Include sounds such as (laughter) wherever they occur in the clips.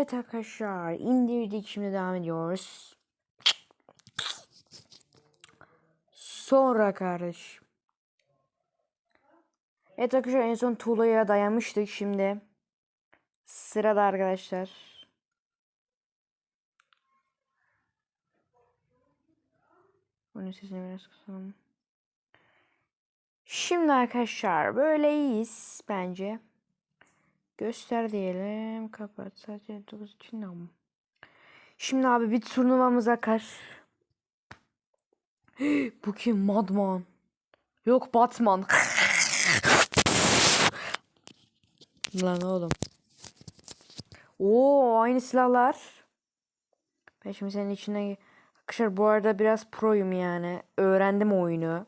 Evet arkadaşlar indirdik şimdi devam ediyoruz. Sonra kardeş. Evet arkadaşlar en son tuğlaya dayanmıştık şimdi. Sırada arkadaşlar. Bunun sesini biraz kısalım. Şimdi arkadaşlar böyle iyiyiz bence. Göster diyelim. Kapat. Sadece 9 için ama. Şimdi abi bir turnuvamız akar. (gasps) Bu kim? Madman. Yok Batman. (laughs) Lan oğlum. Oo aynı silahlar. Ben şimdi senin içine Arkadaşlar bu arada biraz proyum yani. Öğrendim oyunu.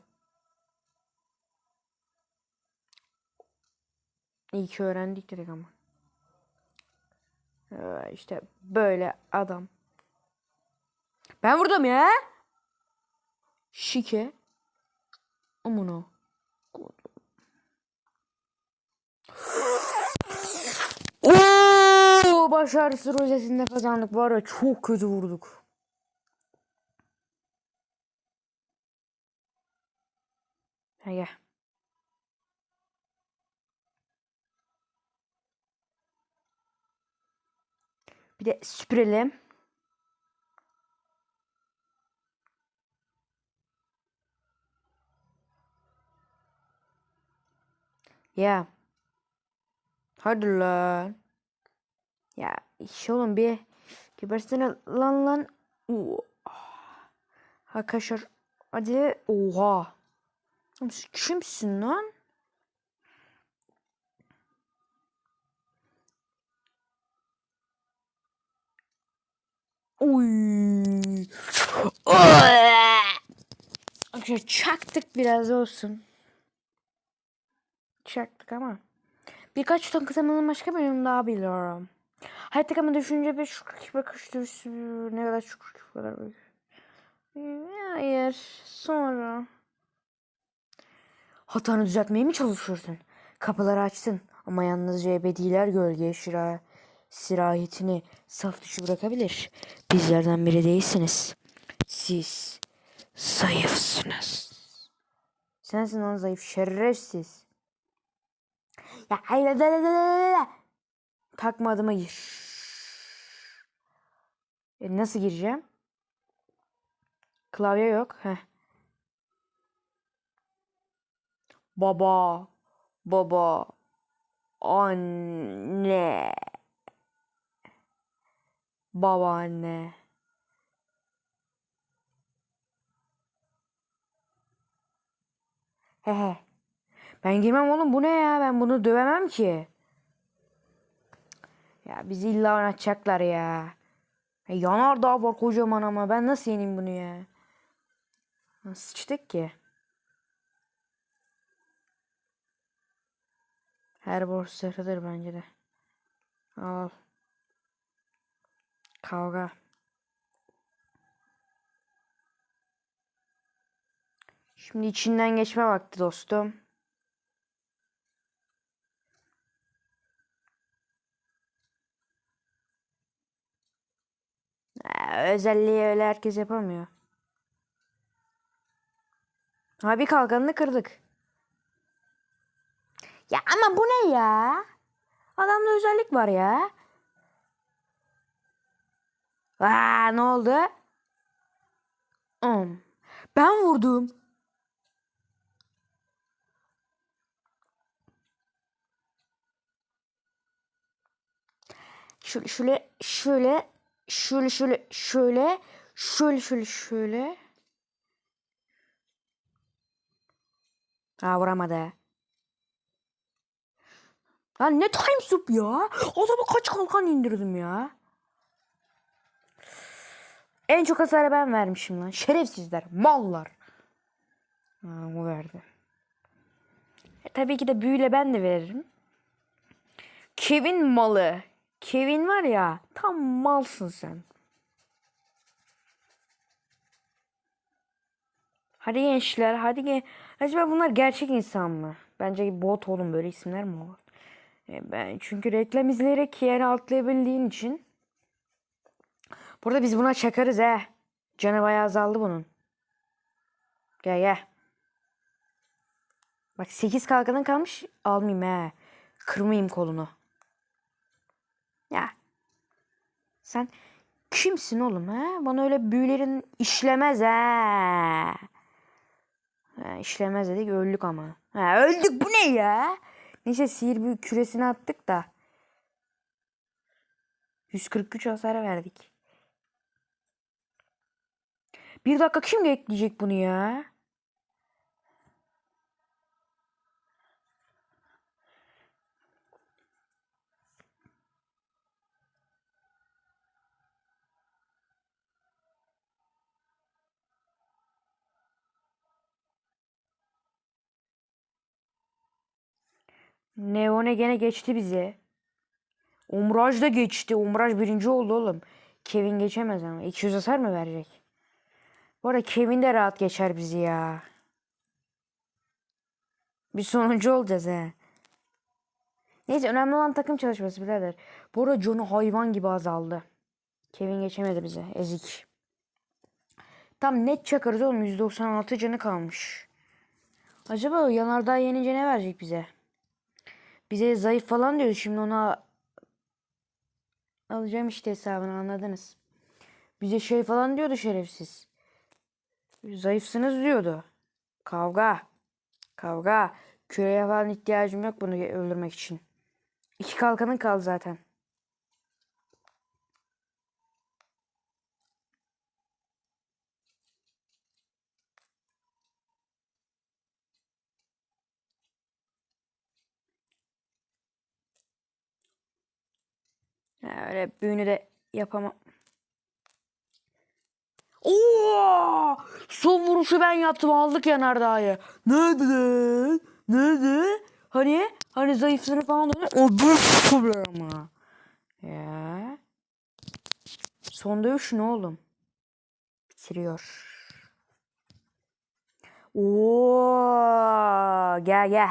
İyi ki öğrendik dedik ama. Ee, işte böyle adam. Ben vurdum ya. Şike. Amına. Oo, başarısı rozetinde kazandık. Var ya çok kötü vurduk. Ha gel. Bir de süpürelim. Ya. Hadi lan. Ya iş oğlum bir gebersene lan lan. Oo. Arkadaşlar hadi oha. Kimsin lan? Oy. Çaktık biraz olsun. Çaktık ama. Birkaç ton kısamanın başka bölüm daha biliyorum. Hayat ama düşünce bir şükür ki bakış dürüstü ne kadar şükür ki kadar. Hayır. Sonra. Hatanı düzeltmeye mi çalışıyorsun? Kapıları açtın ama yalnızca ebediler gölgeye şira sirayetini saf dışı bırakabilir. Bizlerden biri değilsiniz. Siz zayıfsınız. Sensin lan zayıf şerefsiz. Ya hayır la la la la la. Takma adıma gir. E, nasıl gireceğim? Klavye yok. Heh. Baba. Baba. Anne. Babaanne. Hehe. Ben girmem oğlum bu ne ya? Ben bunu dövemem ki. Ya bizi illa oynatacaklar ya. ya yanar daha var kocaman ama ben nasıl yeneyim bunu ya? Sıçtık ki? Her borç sırrıdır bence de. Al. Kavga. Şimdi içinden geçme vakti dostum. Ee, özelliği öyle herkes yapamıyor. Ha bir kalkanını kırdık. Ya ama bu ne ya? Adamda özellik var ya. Aa, ne oldu? Hmm. Ben vurdum. Şöyle şöyle şöyle şöyle şöyle şöyle şöyle şöyle şöyle. Aa vuramadı. Lan ne time soup ya? Adamı kaç kalkan indirdim ya. En çok hasarı ben vermişim lan. Şerefsizler, mallar. Ha, o verdi. E, tabii ki de büyüyle ben de veririm. Kevin malı. Kevin var ya tam malsın sen. Hadi gençler hadi gen Acaba bunlar gerçek insan mı? Bence bot oğlum böyle isimler mi olur? E ben çünkü reklam izleyerek yere atlayabildiğin için Burada biz buna çakarız he. Canı bayağı azaldı bunun. Gel gel. Bak 8 kalkanın kalmış. Almayayım he. Kırmayayım kolunu. Ya. Sen kimsin oğlum he? Bana öyle büyülerin işlemez he. Ha, işlemez dedik öldük ama. Ha, öldük bu ne ya? Neyse sihir büyü küresini attık da. 143 hasar verdik. Bir dakika kim ekleyecek bunu ya? Neone gene geçti bizi. Umraj da geçti. Umraj birinci oldu oğlum. Kevin geçemez ama. 200 hasar mı verecek? Bu arada Kevin de rahat geçer bizi ya. Bir sonuncu olacağız he. Neyse önemli olan takım çalışması birader. Bu arada John'u hayvan gibi azaldı. Kevin geçemedi bize. Ezik. Tam net çakarız oğlum. 196 canı kalmış. Acaba yanardağ yenince ne verecek bize? Bize zayıf falan diyor. Şimdi ona alacağım işte hesabını anladınız. Bize şey falan diyordu şerefsiz. Zayıfsınız diyordu. Kavga. Kavga. Küreye falan ihtiyacım yok bunu öldürmek için. İki kalkanın kaldı zaten. Ya öyle büyünü de yapamam. Oo! Son vuruşu ben yaptım aldık yanardağı. Nerede? Nerede? Hani? Hani zayıfsını falan öyle. O problem ama. Ya. Son dövüş ne oğlum? Bitiriyor. Oo! Gel gel.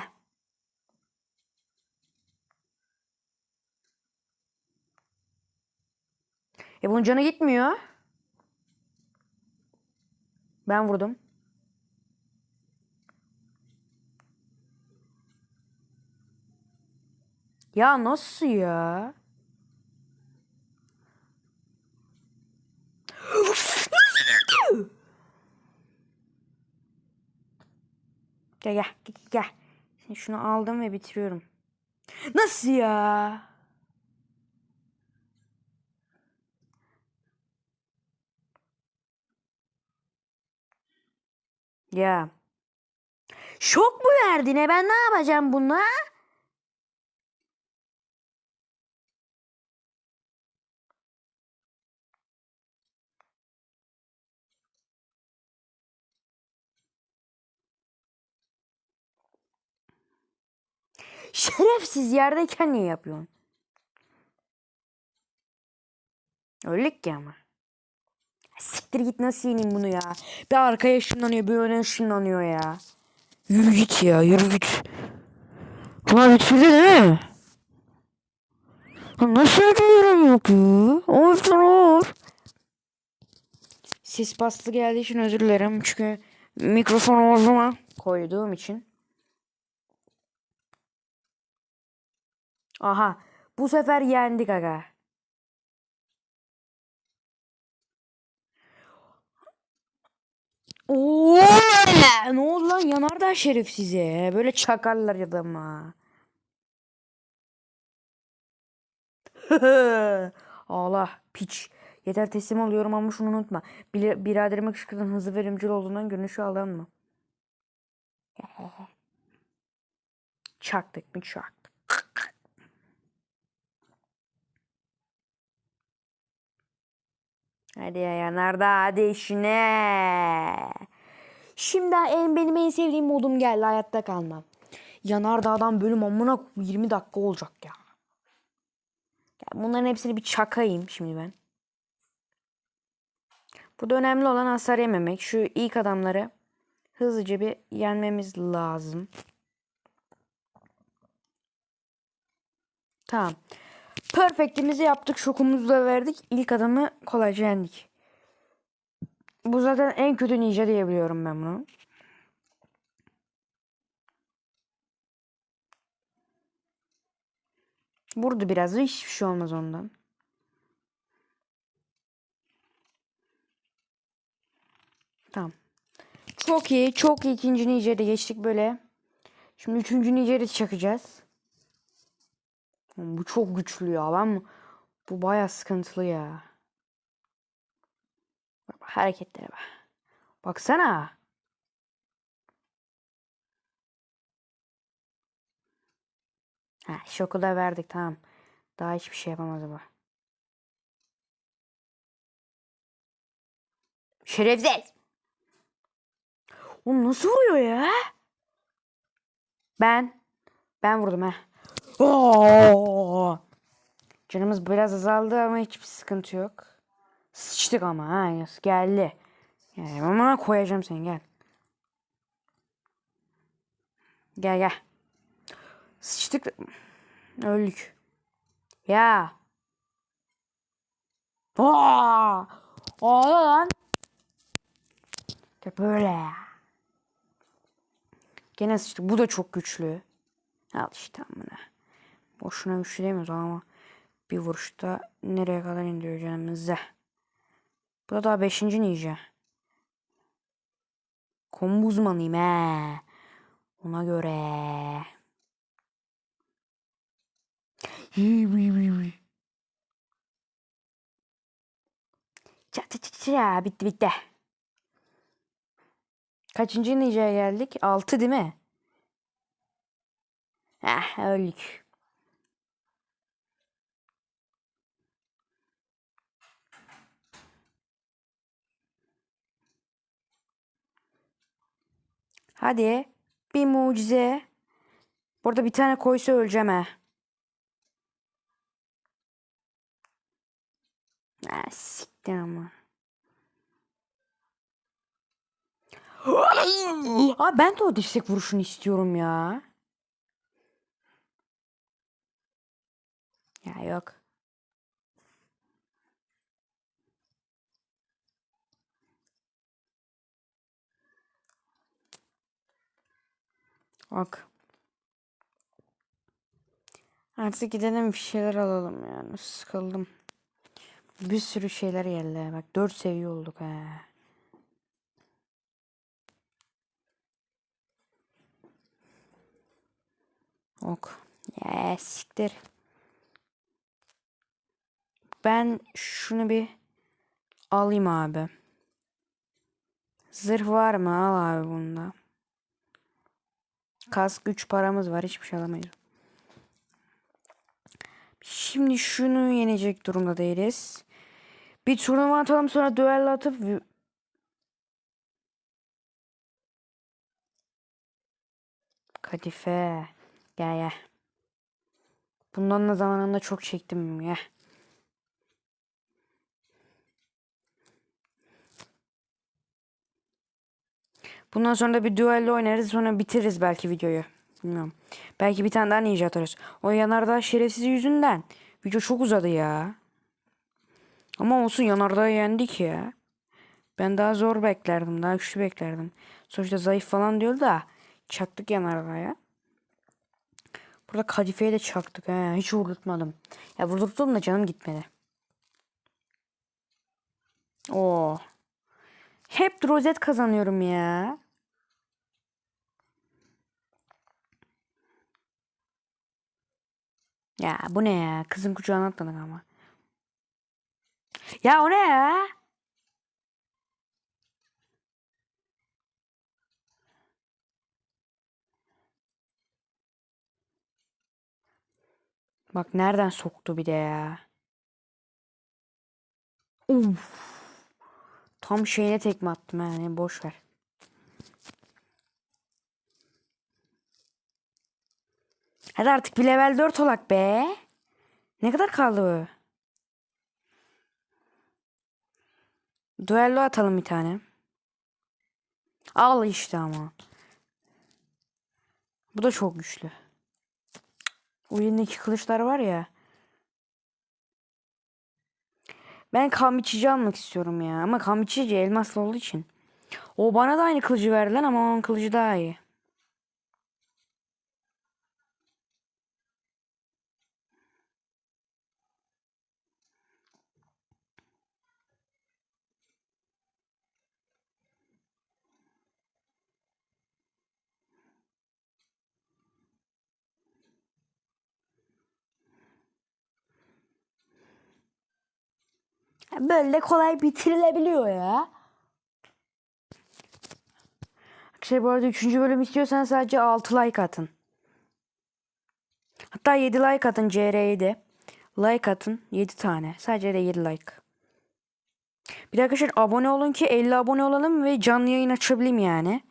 E bunun canı gitmiyor. Ben vurdum. Ya nasıl ya? Gel gel gel. Şimdi şunu aldım ve bitiriyorum. Nasıl ya? Ya. Şok mu verdi ne? Ben ne yapacağım bununla? Şerefsiz yerdeyken niye yapıyorsun? Öldük ki ama. Siktir git nasıl yeneyim bunu ya? Bir arkaya ışınlanıyor bir öne ışınlanıyor ya. Yürü git ya yürü git. Ama bitirdi değil mi? Nasıl ödüyorum yok ya? Of of. Sis bastı geldiği için özür dilerim. Çünkü mikrofonu omzuma koyduğum için. Aha. Bu sefer yendik aga. Oo! Ne oldu lan yanardağ şerif size. Böyle çakarlar adama. (laughs) Ağla piç. Yeter teslim oluyorum ama şunu unutma. Bir, biraderime kışkırtın hızlı verimcil olduğundan görünüşü alınma. (laughs) Çaktık mı çaktık. Hadi ya yanardağ hadi işine. Şimdi en benim en sevdiğim modum geldi hayatta kalmam. Yanardağ'dan bölüm amına 20 dakika olacak ya. ya. Bunların hepsini bir çakayım şimdi ben. Burada önemli olan hasar yememek. Şu ilk adamları hızlıca bir yenmemiz lazım. Tamam. Perfect'imizi yaptık. Şokumuzu da verdik. İlk adamı kolayca yendik. Bu zaten en kötü ninja diyebiliyorum ben bunu. Vurdu biraz da hiçbir şey olmaz ondan. Tamam. Çok iyi. Çok iyi. ikinci Nijer'i geçtik böyle. Şimdi üçüncü Nijer'i çakacağız. Bu çok güçlü ya. Ben bu- baya sıkıntılı ya. Bak, hareketlere bak. Baksana. Ha, şoku da verdik tamam. Daha hiçbir şey yapamaz bu. Şerefsiz. Oğlum nasıl vuruyor ya? Ben. Ben vurdum ha. Oo! Canımız biraz azaldı ama hiçbir sıkıntı yok. Sıçtık ama ha yas geldi. Yani ama koyacağım seni gel. Gel gel. Sıçtık. Öldük. Ya. Aa! Ağla lan. İşte böyle. Gene sıçtık. Bu da çok güçlü. Al işte amına. Boşuna güçlü demiyoruz ama bir vuruşta nereye kadar indiriyor canımızı. Bu da daha 5. ninja. Kombo uzmanıyım he. Ona göre. Ça ça ça ça bitti bitti. Kaçıncı ninja'ya geldik? 6 değil mi? Ah öldük. Hadi. Bir mucize. Burada bir tane koysa öleceğim ha. Ah siktir ama. Abi ben de o dirsek vuruşunu istiyorum ya. Ya yok. Bak. Artık gidelim bir şeyler alalım yani. Sıkıldım. Bir sürü şeyler geldi. Bak 4 seviye olduk ha. Ok. Ya siktir. Ben şunu bir alayım abi. Zırh var mı? Al abi bunda. Kask güç paramız var. Hiçbir şey alamayız. Şimdi şunu yenecek durumda değiliz. Bir turnuva atalım sonra düello atıp Kadife. Gel gel. Bundan da zamanında çok çektim ya. Bundan sonra da bir düello oynarız sonra bitiririz belki videoyu. Bilmiyorum. Belki bir tane daha ninja atarız. O yanardağ şerefsiz yüzünden. Video çok uzadı ya. Ama olsun yanardağ yendik ya. Ben daha zor beklerdim. Daha güçlü beklerdim. Sonuçta zayıf falan diyor da. Çaktık yanardağa ya. Burada kadifeyi de çaktık. He. Hiç vurdurtmadım. Ya vurdurttum da canım gitmedi. Oo. Hep rozet kazanıyorum ya. Ya bu ne ya? Kızın kucağına atladık ama. Ya o ne ya? Bak nereden soktu bir de ya. Uf. Tam şeyine tekme attım yani boş ver. Hadi artık bir level 4 olak be. Ne kadar kaldı bu? Duello atalım bir tane. Al işte ama. Bu da çok güçlü. O elindeki kılıçlar var ya. Ben kamiçici almak istiyorum ya. Ama kamiçici elmaslı olduğu için. O bana da aynı kılıcı verdi lan ama onun kılıcı daha iyi. Böyle kolay bitirilebiliyor ya. Arkadaşlar bu arada 3. bölüm istiyorsan sadece 6 like atın. Hatta 7 like atın CR'ye de. Like atın 7 tane. Sadece de 7 like. Bir de arkadaşlar abone olun ki 50 abone olalım ve canlı yayın açabileyim yani.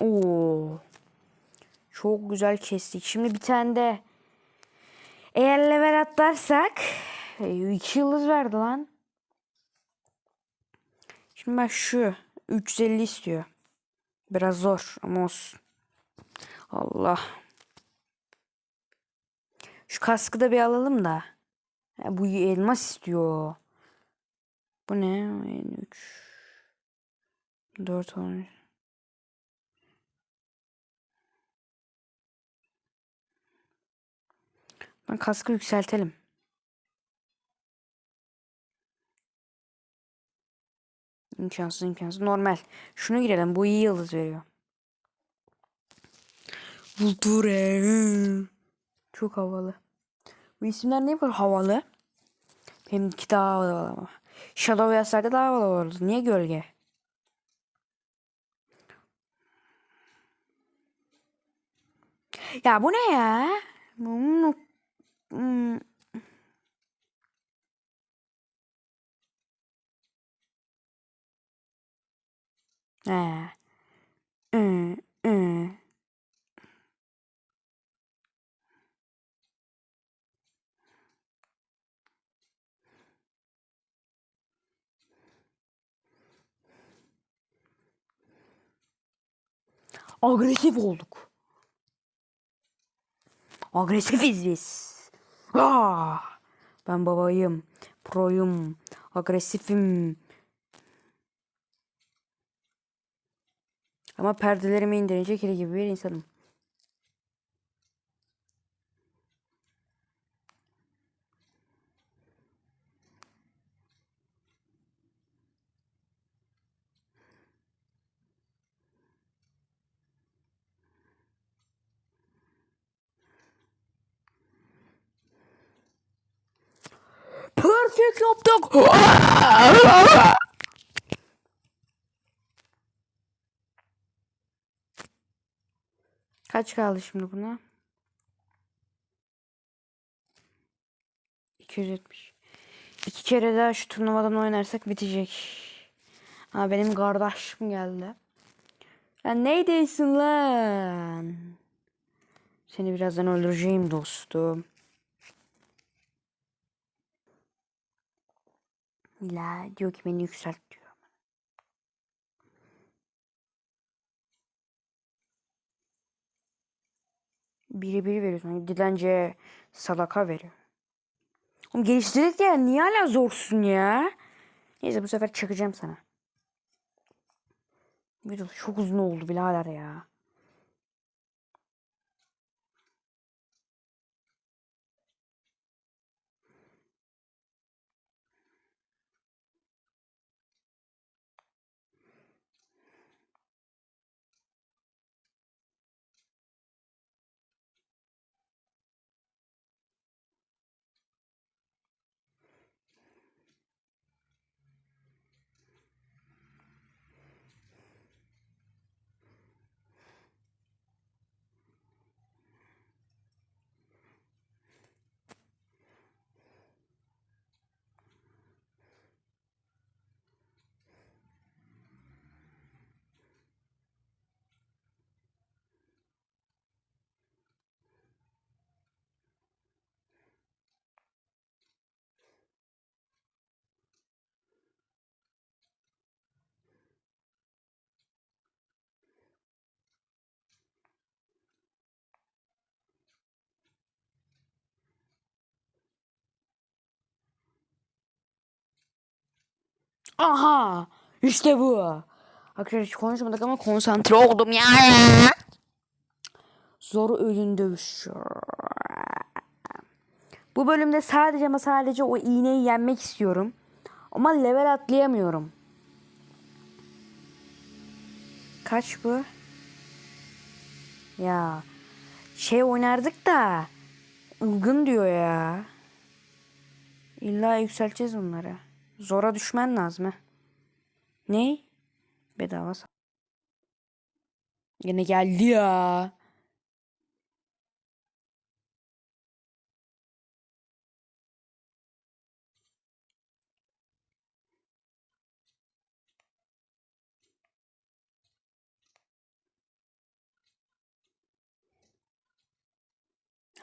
Oo. Çok güzel kestik. Şimdi bir tane de eğer level atlarsak 2 yıldız verdi lan. Şimdi ben şu 350 istiyor. Biraz zor ama olsun. Allah. Şu kaskı da bir alalım da. Ha, bu elmas istiyor. Bu ne? 3 4 10 Ben kaskı yükseltelim. İmkansız imkansız. Normal. Şunu girelim. Bu iyi yıldız veriyor. Vulture. Çok havalı. Bu isimler ne kadar havalı? Benimki daha havalı ama. Shadow yazsaydı daha havalı olurdu. Niye gölge? Ya bu ne ya? Bu Hmm. He. Hı, hı. Agresif olduk. Agresifiz biz. Aa, ben babayım. Proyum. Agresifim. Ama perdelerimi indirince kedi gibi bir insanım. Perfect yaptık. Kaç kaldı şimdi buna? 270. İki kere daha şu turnuvadan oynarsak bitecek. Ha benim kardeşim geldi. Ya neydeysin lan? Seni birazdan öldüreceğim dostum. İla diyor ki beni yükselt Biri biri veriyorsun. Hani dilence salaka veriyor. Oğlum geliştirdik ya niye hala zorsun ya? Neyse bu sefer çakacağım sana. Çok uzun oldu birader ya. Aha! İşte bu. Arkadaşlar hiç konuşmadık ama konsantre oldum ya. Zor ölün dövüşü. Bu bölümde sadece ama sadece o iğneyi yenmek istiyorum. Ama level atlayamıyorum. Kaç bu? Ya şey oynardık da ılgın diyor ya. İlla yükselteceğiz bunları. Zora düşmen lazım ha. Ne? Bedava Yine geldi ya.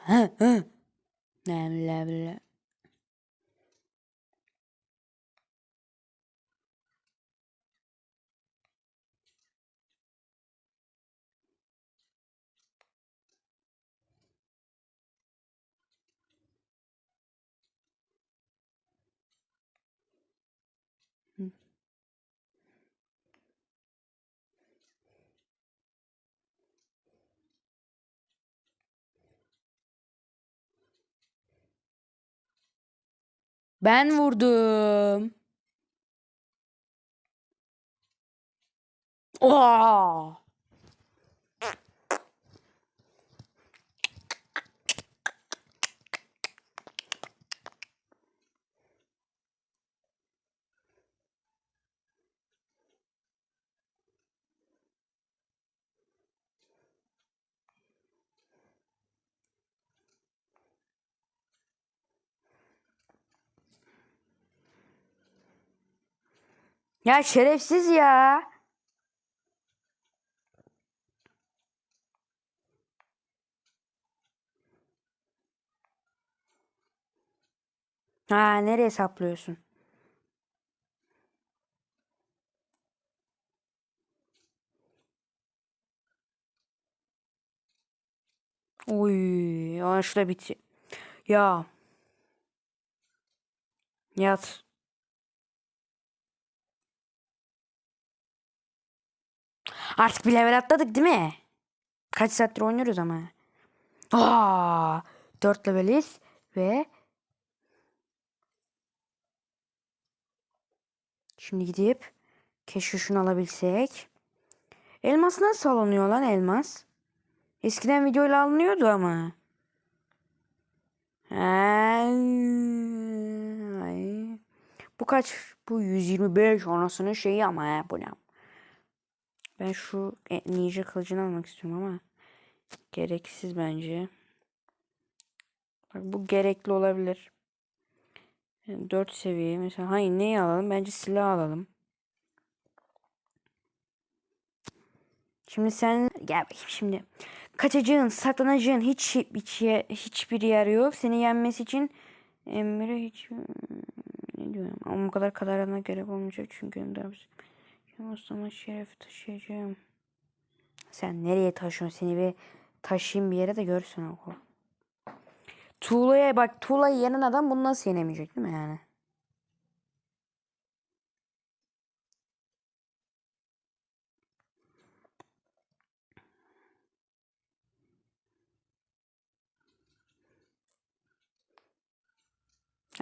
Hı hı. Ne bile bile. Ben vurdum. Oha! Ya şerefsiz ya. Ha nereye saplıyorsun? Oy, şurada bit. Ya. Yat. Artık bir level atladık değil mi? Kaç saattir oynuyoruz ama. Aa, 4 leveliz ve şimdi gidip keşke şunu alabilsek. Elmas nasıl alınıyor lan elmas? Eskiden videoyla alınıyordu ama. Ay. Bu kaç? Bu 125 anasının şeyi ama ya bu ne? Ben şu e, ninja kılıcını almak istiyorum ama gereksiz bence. Bak bu gerekli olabilir. 4 seviye mesela hayır neyi alalım? Bence silah alalım. Şimdi sen gel bakayım şimdi. Kaçacağın, saklanacağın hiç hiç hiçbir yer yok. Seni yenmesi için emre hiç ne diyorum ama bu kadar kadarına gerek olmayacak çünkü önder Mustafa şeref taşıyacağım. Sen nereye taşıyorsun? Seni bir taşıyayım bir yere de görsün okul. Tuğla'ya bak Tuğla'yı yenen adam bunu nasıl yenemeyecek değil mi yani?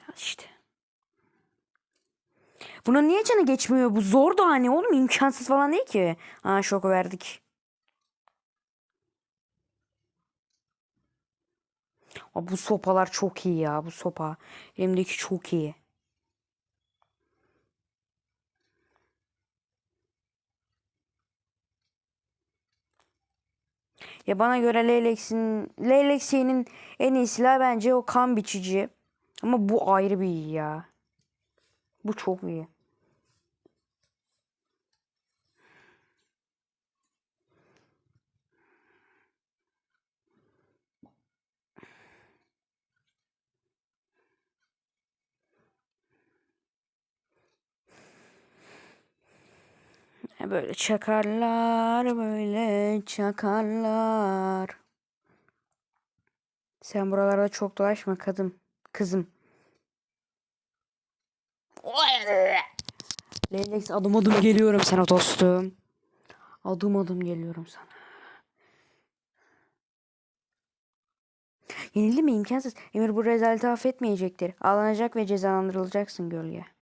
Ya işte. Buna niye canı geçmiyor? Bu zor da hani oğlum imkansız falan değil ki. Ha şok verdik. Aa, bu sopalar çok iyi ya bu sopa. Elimdeki çok iyi. Ya bana göre Leylex'in Leylex'in en iyi silahı bence o kan biçici. Ama bu ayrı bir iyi ya. Bu çok iyi. Böyle çakarlar, böyle çakarlar. Sen buralarda çok dolaşma kadın, kızım. Leylex adım adım geliyorum sana dostum. Adım adım geliyorum sana. Yenildi mi imkansız. Emir bu rezaleti affetmeyecektir. Ağlanacak ve cezalandırılacaksın gölge.